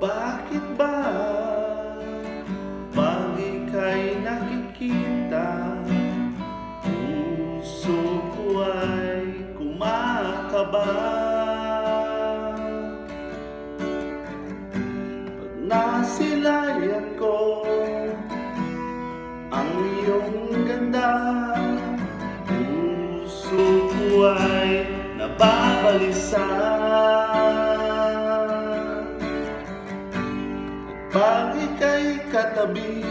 Bakit ba pag ika'y nakikita Puso ko ay kumakaba? Pag nasilayan ko ang iyong ganda Puso ko ay nababalisa Pag ika'y katabi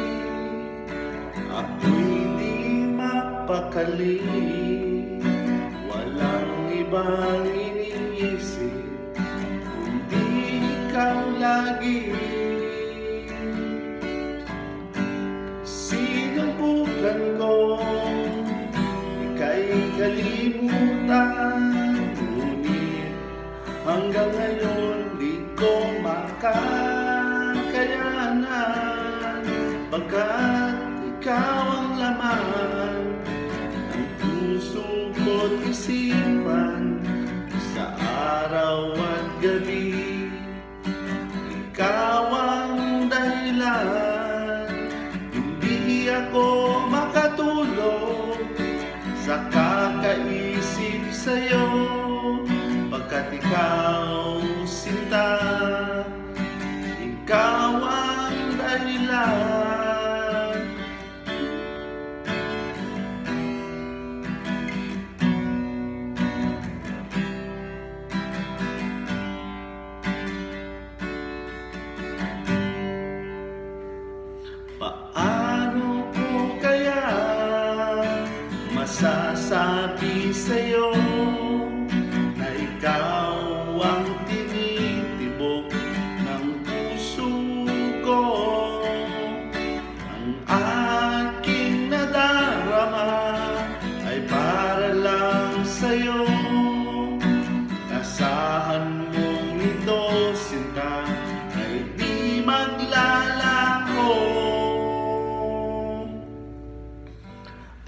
Ako'y di mapakali. Walang ibang iniisip Kundi ikaw lagi. Sinubukan ko Ika'y kalimutan. Ngunit hanggang ngayon Di ko makakayanan ikaw ang laman Ng puso ko't isipan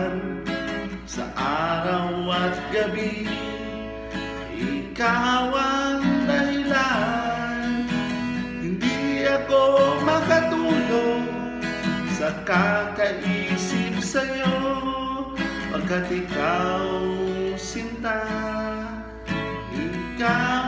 isipan Sa araw at gabi. Ikaw ang dahilan. Hindi ako makatulog Sa kakaisip sa'yo Pagkat ikaw sinta. Ikaw